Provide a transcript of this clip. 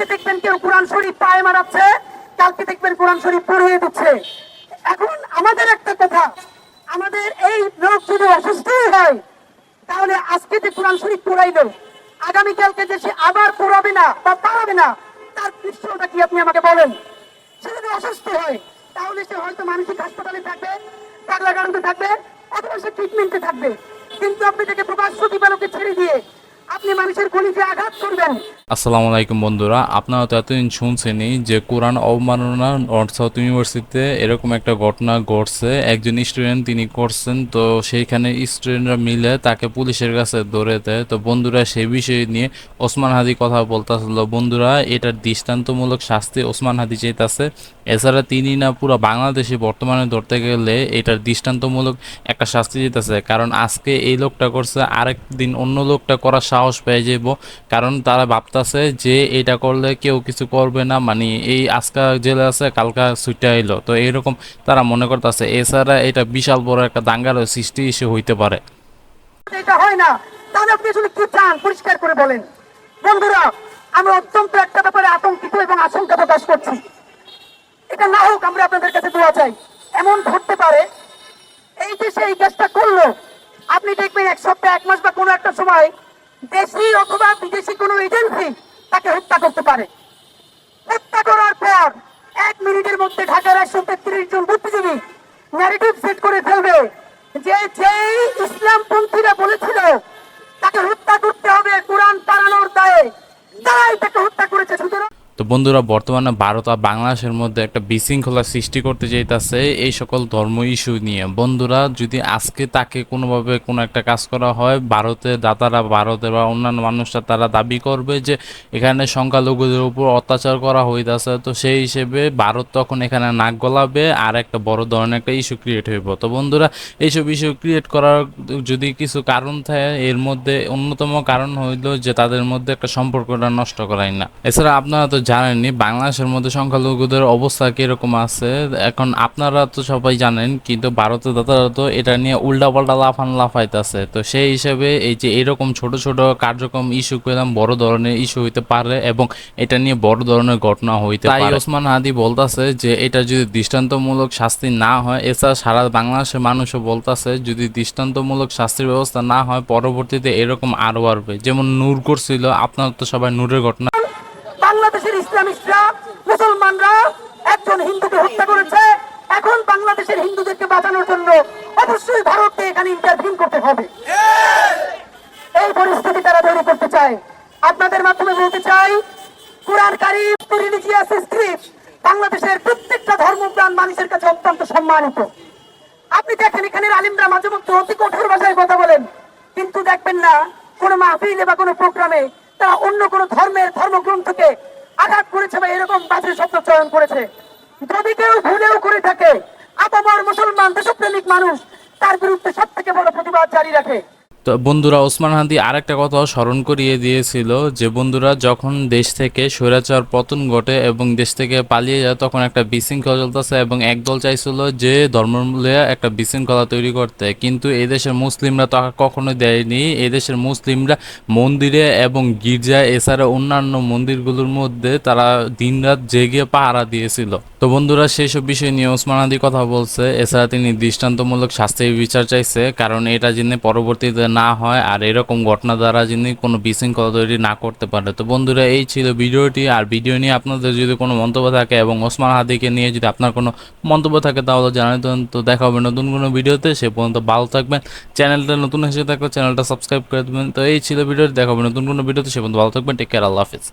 আজকে দেখবেন কেউ কোরআন শরীফ পায়ে মারাচ্ছে, কালকে দেখবেন কোরআন শরীফ পড়িয়ে দিচ্ছে এখন আমাদের একটা কথা, আমাদের এই লোক যদি অসুস্থই হয়, তাহলে আজকে যে কোরআন শরীফ পড়াইলো আগামীকালকে যে সে আবার পড়াবে না বা পারাবে না, তার দৃশ্যটা কি আপনি আমাকে বলেন? সে যদি অসুস্থ হয়, তাহলে সে হয়তো মানসিক হাসপাতালে থাকবে পাগলাগারণে থাকবে, অথবা সে ট্রিটমেন্টে থাকবে। কিন্তু আপনি তাকে প্রকাশ্য দিবালোকে ছেড়ে দিয়ে আপনি মানুষের গণিতে আঘাত করবেন আসসালামু আলাইকুম বন্ধুরা। আপনারা তো এতদিন শুনছেনই যে কোরআন অবমাননা নর্থ সাউথ ইউনিভার্সিটিতে এরকম একটা ঘটনা ঘটছে। একজন স্টুডেন্ট তিনি করছেন, তো সেইখানে স্টুডেন্টরা মিলে তাকে পুলিশের কাছে ধরে দেয়। তো বন্ধুরা, সেই বিষয় নিয়ে ওসমান হাদি কথা বলতেছিল। বন্ধুরা এটার দৃষ্টান্তমূলক শাস্তি ওসমান হাদি চাইতেছে। এছাড়া তিনি না পুরো বাংলাদেশে বর্তমানে ধরতে গেলে এটার দৃষ্টান্তমূলক একটা শাস্তি দিতেছে কারণ আজকে এই লোকটা করছে আরেক দিন অন্য লোকটা করার সাহস পেয়ে যাব কারণ তারা ভাবতাছে যে এটা করলে কেউ কিছু করবে না। মানে এই আজকা জেলে আছে, কালকা ছুটে এলো তো এইরকম তারা মনে করতেছে, এছাড়া এটা বিশাল বড় একটা দাঙ্গার সৃষ্টি এসে হইতে পারে। এটা হয় না। তাহলে আপনি আসলে কি চান পরিষ্কার করে বলেন। বন্ধুরা, আমরা অত্যন্ত একটা ব্যাপারে আতঙ্কিত এবং আশঙ্কা প্রকাশ করছি। এটা না হোক, আমরা আপনাদের কাছে দোয়া চাই। এমন ঘটতে পারে, এই যে এই কাজটা করল। আপনি দেখবেন এক সপ্তাহ, এক মাস বা কোনো একটা সময় দেশি অথবা বিদেশি কোনো এজেন্সি তাকে হত্যা করতে পারে। হত্যা করার পর এক মিনিটের মধ্যে ঢাকার একশো তেত্রিশ জন বুদ্ধিজীবী ন্যারেটিভ সেট করে ফেলবে যে যেই ইসলাম ইসলামপন্থীরা বলেছিল তাকে হত্যা করতে হবে কোরআন পালানোর দায়ে, তারাই তাকে হত্যা করেছে। সুতরাং তো বন্ধুরা, বর্তমানে ভারত আর বাংলাদেশের মধ্যে একটা বিশৃঙ্খলা সৃষ্টি করতে চাইতেছে এই সকল ধর্ম ইস্যু নিয়ে। বন্ধুরা, যদি আজকে তাকে কোনোভাবে কোনো একটা কাজ করা হয়, ভারতের দাতারা, ভারতের বা অন্যান্য মানুষরা তারা দাবি করবে যে এখানে সংখ্যালঘুদের উপর অত্যাচার করা হইতাছে, তো সেই হিসেবে ভারত তখন এখানে নাক গলাবে আর একটা বড় ধরনের একটা ইস্যু ক্রিয়েট হইব। তো বন্ধুরা, এইসব ইস্যু ক্রিয়েট করার যদি কিছু কারণ থাকে, এর মধ্যে অন্যতম কারণ হইল যে তাদের মধ্যে একটা সম্পর্কটা নষ্ট করাই না। এছাড়া আপনারা তো জানেনই বাংলাদেশের মধ্যে সংখ্যালঘুদের অবস্থা কীরকম আছে? এখন আপনারা তো সবাই জানেন কিন্তু ভারতের দাদারা তো এটা নিয়ে উল্টাপাল্টা লাফান লাফাইতেছে। তো সেই হিসেবে এই যে এরকম ছোট ছোট কার্যক্রম ইস্যু করলাম বড় ধরনের ইস্যু হইতে পারে এবং এটা নিয়ে বড় ধরনের ঘটনা হইতে পারে। তাই ওসমান হাদি বলতাছে যে এটা যদি দৃষ্টান্তমূলক শাস্তি না হয় এছাড়া সারা বাংলাদেশের মানুষও বলতাছে যদি দৃষ্টান্তমূলক শাস্তির ব্যবস্থা না হয় পরবর্তীতে এরকম আরও বাড়বে। যেমন নূর করছিল আপনার তো সবাই নূরের ঘটনা বাংলাদেশের ইসলামিস্টরা মুসলমানরা একজন হিন্দুকে হত্যা করেছে। এখন বাংলাদেশের হিন্দুদেরকে বাঁচানোর জন্য অবশ্যই ভারতকে এখানে ইন্টারভিউ করতে হবে। এই পরিস্থিতি তারা তৈরি করতে চায়। আপনাদের মাধ্যমে বলতে চাই, কোরআন কারিম রিলিজিয়াস স্ক্রিপ্ট বাংলাদেশের প্রত্যেকটা ধর্মপ্রাণ মানুষের কাছে অত্যন্ত সম্মানিত। আপনি দেখেন এখানে আলিমরা মাঝে মধ্যে অতি কঠোর ভাষায় কথা বলেন, কিন্তু দেখবেন না, কোনো মাহফিলে বা কোনো প্রোগ্রামে তারা অন্য কোনো ধর্মের ধর্মগ্রন্থকে আঘাত করেছে বা এরকম বাজে শব্দ চয়ন করেছে। যদি কেউ ভুলেও করে থাকে, আপামর মুসলমান দেশপ্রেমিক মানুষ, তার বিরুদ্ধে সব থেকে বড় প্রতিবাদ জারি রাখে। তো বন্ধুরা, ওসমান হাদি আরেকটা কথাও স্মরণ করিয়ে দিয়েছিল যে, বন্ধুরা, যখন দেশ থেকে স্বৈরাচার পতন ঘটে এবং দেশ থেকে পালিয়ে যায়, তখন একটা বিশৃঙ্খলা চলতেছে এবং একদল চাইছিল যে, ধর্মমূলে একটা বিশৃঙ্খলা তৈরি করতে। কিন্তু এদেশের মুসলিমরা তা কখনো দেয়নি। এদেশের মুসলিমরা মন্দিরে এবং গির্জা এছাড়া অন্যান্য মন্দিরগুলোর মধ্যে তারা দিনরাত জেগে পাহারা দিয়েছিল। তো বন্ধুরা সেই সব বিষয় নিয়ে ওসমান হাদি কথা বলছে। এছাড়া তিনি দৃষ্টান্তমূলক শাস্তির বিচার চাইছে, কারণ এটা যিনি পরবর্তীতে না হয়, আর এরকম ঘটনা দ্বারা যিনি কোনো বিশৃঙ্খলা তৈরি না করতে পারে। তো বন্ধুরা, এই ছিল ভিডিওটি। আর ভিডিও নিয়ে আপনাদের যদি কোনো মন্তব্য থাকে এবং ওসমান হাদিকে নিয়ে যদি আপনার কোনো মন্তব্য থাকে, তাহলে দেন। তো দেখা হবে নতুন কোনো ভিডিওতে। সে পর্যন্ত ভালো থাকবেন। চ্যানেলটা নতুন এসে থাকলে চ্যানেলটা সাবস্ক্রাইব করে দেবেন। তো এই ছিল ভিডিওটি। দেখা হবে নতুন কোনো ভিডিওতে। সে পর্যন্ত ভালো থাকবেন। Take care. আল্লাহ হাফিজ।